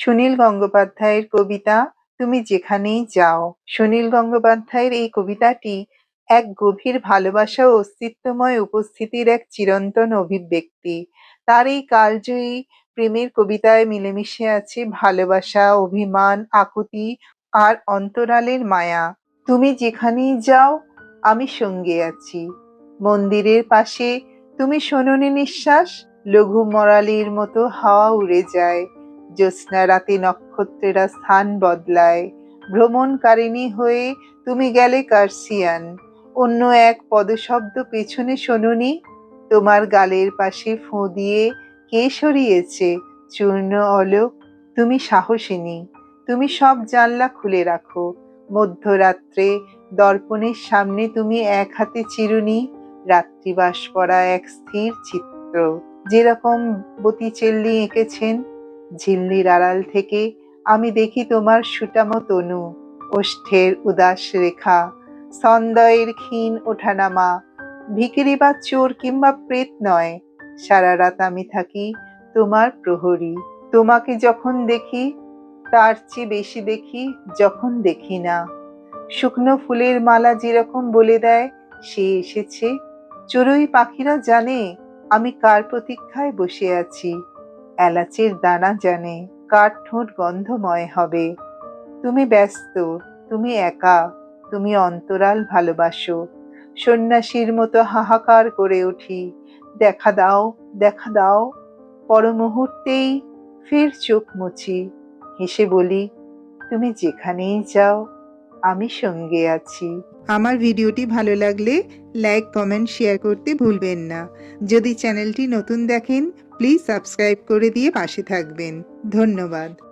সুনীল গঙ্গোপাধ্যায়ের কবিতা তুমি যেখানেই যাও। সুনীল গঙ্গোপাধ্যায়ের এই কবিতাটি এক গভীর ভালোবাসা ও অস্তিত্বময় উপস্থিতির এক চিরন্তন অভিব্যক্তি। তার এই কালজয়ী প্রেমের কবিতায় মিলেমিশে আছে ভালোবাসা, অভিমান, আকুতি আর অন্তরালের মায়া। তুমি যেখানেই যাও, আমি সঙ্গে আছি। মন্দিরের পাশে তুমি শোনোনি নিঃশ্বাস, লঘু মরালির মতো হাওয়া উড়ে যায়। জ্যোৎস্না রাতে নক্ষত্রেরা স্থান বদলায়। ভ্রমণকারিণী হয়ে তুমি গেলে কার্সিয়ান। অন্য এক পদশব্দ পেছনে শোনোনি? তোমার গালের পাশে ফোঁ দিয়ে কে সরিয়েছে? চূর্ণ অলোক, তুমি সাহসিনী। তুমি সব জানলা খুলে রাখো। মধ্যরাত্রে দর্পণের সামনে তুমি এক হাতে চিরুনি, রাত্রিবাস পরা এক স্থির চিত্র। যেরকম বতিচেল্লি এঁকেছেন ঝিল্লির আড়াল থেকে আমি দেখি তোমার সুটামো তনু, ওষ্ঠের উদাস রেখা সন্দয়ের ক্ষীণ ওঠানামা, ভিকিরি বা চোর কিংবা প্রেত নয়। সারা রাত আমি থাকি তোমার প্রহরী। তোমাকে যখন দেখি, তার চেয়ে বেশি দেখি যখন দেখি না। শুকনো ফুলের মালা যেরকম বলে দেয়, সে এসেছে। চড়ুই পাখিরা জানে আমি কার প্রতীক্ষায় বসে আছি। এলাচের দানা জানে কার ঠোঁট গন্ধময় হবে। তুমি ব্যস্ত, তুমি একা, তুমি অন্তরাল ভালোবাসো। সন্ন্যাসীর মতো হাহাকার করে উঠি, দেখা দাও দেখা দাও। পর মুহূর্তেই ফের চোখ মুছি, হেসে বলি, তুমি যেখানেই যাও, আমি সঙ্গে আছি। আমার ভিডিওটি ভালো লাগলে লাইক, কমেন্ট, শেয়ার করতে ভুলবেন না। যদি চ্যানেলটি নতুন দেখেন প্লিজ সাবস্ক্রাইব করে দিয়ে পাশে থাকবেন। ধন্যবাদ।